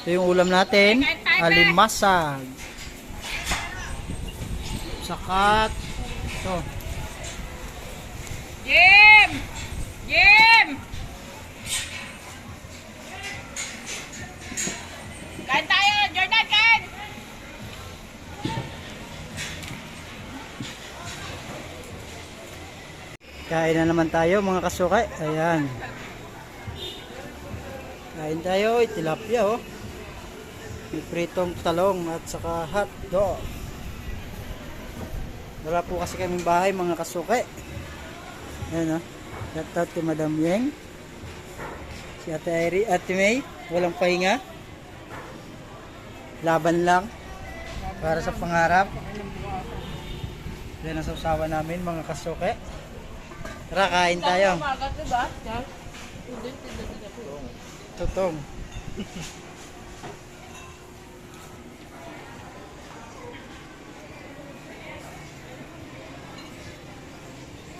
Ito yung ulam natin. Alimasag. Sakat. Ito. Jim! Jim! Kain tayo! Jordan, kain! Kain na naman tayo mga kasukay. Ayan. Kain tayo. Ay, tilapia oh. Pritong talong at saka hot dog. Wala po kasi kaming bahay mga kasukay. Ayan oh. Shout out kay Madam Yeng. Si Ate Airy, Ate May. Walang pahinga. Laban lang. Para sa pangarap. Yan ang sausawa namin mga kasuke. Tara, kain tayo. Diba? Tutong.